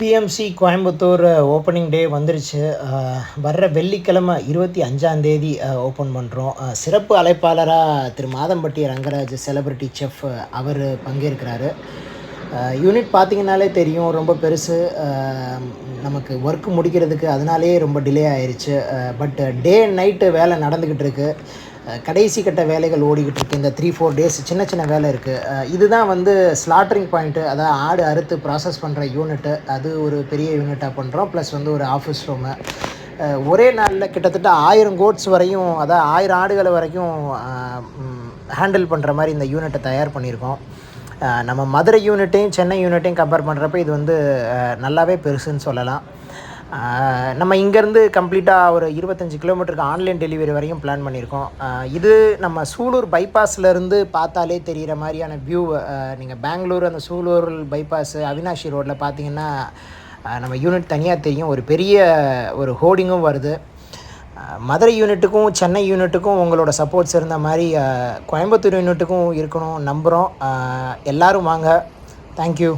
BMC Coimbatore opening டே வந்துருச்சு. Uh, வர்ற வெள்ளிக்கிழமை இருபத்தி அஞ்சாந்தேதி ஓப்பன் uh, பண்ணுறோம் uh, சிறப்பு அழைப்பாளராக திரு மாதம்பட்டி ரங்கராஜ் செலிபிரிட்டி செஃப் அவர் பங்கேற்கிறாரு. யூனிட் பார்த்திங்கனாலே தெரியும் ரொம்ப பெருசு. நமக்கு ஒர்க் முடிக்கிறதுக்கு அதனாலேயே ரொம்ப டிலே ஆயிடுச்சு பட் டே நைட்டு வேலை நடந்துக்கிட்டு இருக்குது கடைசி கட்ட வேலைகள் ஓடிக்கிட்டு இருக்குது இந்த த்ரீ ஃபோர் டேஸ் சின்ன சின்ன வேலை இருக்குது இதுதான் வந்து ஸ்லாட்டரிங் பாயிண்ட்டு அதாவது ஆடு அறுத்து ப்ராசஸ் பண்ணுற யூனிட்டு அது ஒரு பெரிய யூனிட்டாக பண்ணுறோம் ப்ளஸ் வந்து ஒரு ஆஃபீஸ் ரூமு ஒரே நாளில் கிட்டத்தட்ட ஆயிரம் கோட்ஸ் வரையும் அதாவது ஆயிரம் ஆடுகளை வரைக்கும் ஹேண்டில் பண்ணுற மாதிரி இந்த யூனிட்டை தயார் பண்ணியிருக்கோம். நம்ம மதுரை யூனிட்டையும் சென்னை யூனிட்டையும் கம்பேர் பண்ணுறப்ப இது வந்து நல்லாவே பெருசுன்னு சொல்லலாம். நம்ம இங்கேருந்து கம்ப்ளீட்டாக ஒரு இருபத்தஞ்சி கிலோமீட்டருக்கு ஆன்லைன் டெலிவரி வரையும் பிளான் பண்ணியிருக்கோம். இது நம்ம சூலூர் பைபாஸ்லேருந்து பார்த்தாலே தெரிகிற மாதிரியான வியூ நீங்கள் பெங்களூர் அந்த சூலூர் பைபாஸ் அவினாஷி ரோட்டில் பார்த்தீங்கன்னா நம்ம யூனிட் தனியாக தெரியும். ஒரு பெரிய ஒரு ஹோர்டிங்கும் வருது. மதுரை யூனிட்டுக்கும் சென்னை யூனிட்டுக்கும் உங்களோட சப்போர்ட்ஸ் இருந்த மாதிரி கோயம்புத்தூர் யூனிட்டுக்கும் இருக்கணும் நம்புகிறோம் எல்லோரும் வாங்க. தேங்க்யூ